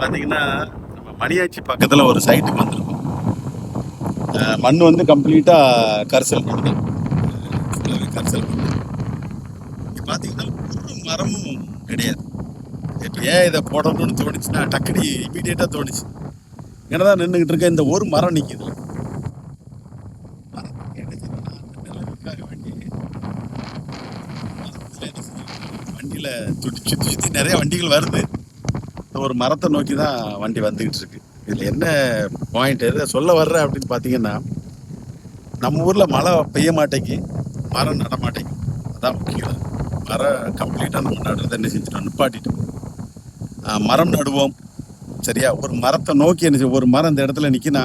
பார்த்தீங்கன்னா நம்ம மணியாச்சி பக்கத்தில் ஒரு சைட்டுக்கு வந்திருக்கோம். மண் வந்து கம்ப்ளீட்டாக கரிசல் மண் தான். கரிசல் மண் இங்கே பார்த்தீங்கன்னா ஒரு மரமும் கிடையாது. இப்போ ஏன் இதை போடணும்னு தோணுச்சுன்னா டக்குனி இமீடியட்டாக தோணுச்சு. என்னதான் நின்றுக்கிட்டு இருக்க இந்த ஒரு மரம் நிற்கிது வண்டியில் துடிச்சு சுற்றி சுற்றி நிறைய வண்டிகள் வருது. ஒரு மரத்தை நோக்கி தான் வண்டி வந்துக்கிட்டு இருக்கு இதில் என்ன பாயிண்ட் எதை? சொல்ல வர்ற அப்படின்னு பார்த்தீங்கன்னா நம்ம ஊரில் மழை பெய்ய மாட்டேங்கி மரம் நட மாட்டேங்கி அதான் முக்கியம். மரம் கம்ப்ளீட்டாக நம்ம நடுறதை என்ன செஞ்சுட்டோம்? நிப்பாட்டிட்டோம். மரம் நடுவோம். சரியா? ஒரு மரத்தை நோக்கி என்ன ஒரு மரம் இந்த இடத்துல நிற்கினா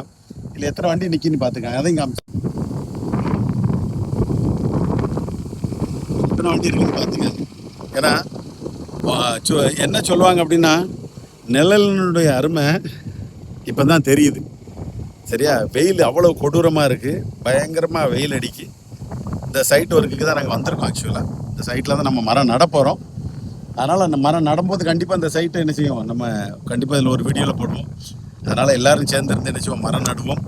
இல்லை எத்தனை வண்டி நிற்கின்னு பார்த்துக்கங்க அதையும் காமிச்சு. எத்தனை வண்டி இருக்குன்னு பார்த்துங்க ஏன்னா சொ- என்ன சொல்லுவாங்க அப்படின்னா நிழலினுடைய அருமை இப்போ தான் தெரியுது. சரியா? வெயில் அவ்வளோ கொடூரமாக இருக்குது பயங்கரமாக வெயில் அடிக்கு. இந்த சைட் ஒர்க்குக்கு தான் நாங்கள் வந்திருக்கோம் ஆக்சுவலாக இந்த சைட்டில் தான் நம்ம மரம் நடப்போகிறோம் அதனால் அந்த மரம் நடும்போது கண்டிப்பாக அந்த சைட்டை என்ன செய்வோம் நம்ம கண்டிப்பாக இதில் ஒரு வீடியோவில் போடுவோம். அதனால் எல்லாரும் சேர்ந்து இருந்து என்ன செய்வோம்? மரம் நடுவோம்.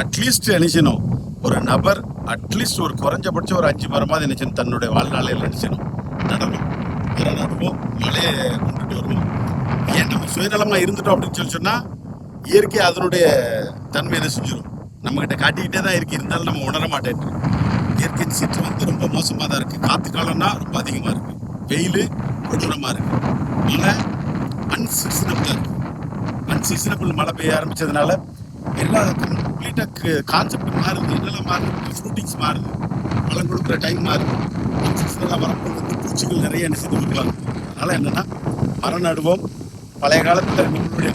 அட்லீஸ்ட் என்ன செய்யணும்? ஒரு நபர் அட்லீஸ்ட் ஒரு குறைஞ்சபட்சம் ஒரு அஞ்சு மரமாவது என்ன செய்யணும்? தன்னுடைய வாழ்நாளையில் என்ன செய்யணும்? நடணும். மரம் நடுவோம். மழையை கொண்டுட்டு வருவோம் ஏன் நம்ம சுயநலமாக இருந்துட்டோம் அப்படின்னு சொல்லி சொன்னால் இயற்கை அதனுடைய தன்மை என்ன செஞ்சிடும் நம்மகிட்ட காட்டிக்கிட்டே தான் இருக்கு. இருந்தாலும் நம்ம உணர மாட்டேன். இயற்கையின் சீற்றம் வந்து ரொம்ப மோசமாக தான் இருக்குது காற்று காலம்னா ரொம்ப அதிகமாக இருக்குது வெயில் கொடூரமாக இருக்குது மழை அன்சீசனபிளாக இருக்குது அன்சீசனபிள் மழை பெய்ய ஆரம்பித்ததுனால எல்லா கம்ப்ளீட்டாக கான்செப்ட் மாறுது. என்னெல்லாம் மாறுது? ஃப்ரூட்டிங்ஸ் மாறுது. பழம் கொடுக்குற டைம் மாறுது. அன்சீசனலாக வரப்போ வந்து பூச்சிகள் நிறைய என்ன செய்து உருவாகுது அதனால் என்னென்னா மரம் நடுவோம் பழைய காலத்தில் நம்மளுடைய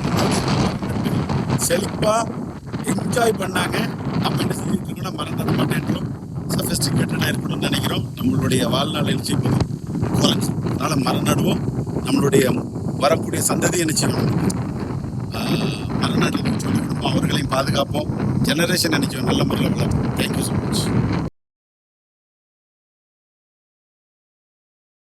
செழிப்பாக என்ஜாய் பண்ணாங்க. நம்ம என்ன செஞ்சுட்டு இருக்கோம்னா மரம் நட மாட்டேன்றோம். சஃபஸ்டிகேட்டடாக இருக்கணும்னு நினைக்கிறோம். நம்மளுடைய வாழ்நாள் எழுச்சி குறைஞ்சி. அதனால் மரம் நடுவோம் நம்மளுடைய வரக்கூடிய சந்ததி என்ன செய்யணும்? மரம் நடுறதுக்கு சொல்லிக் கொடுப்போம். அவர்களையும் பாதுகாப்போம். ஜெனரேஷன் நினைச்சோம் நல்ல முறையில் வளர்ப்போம். Thank you so much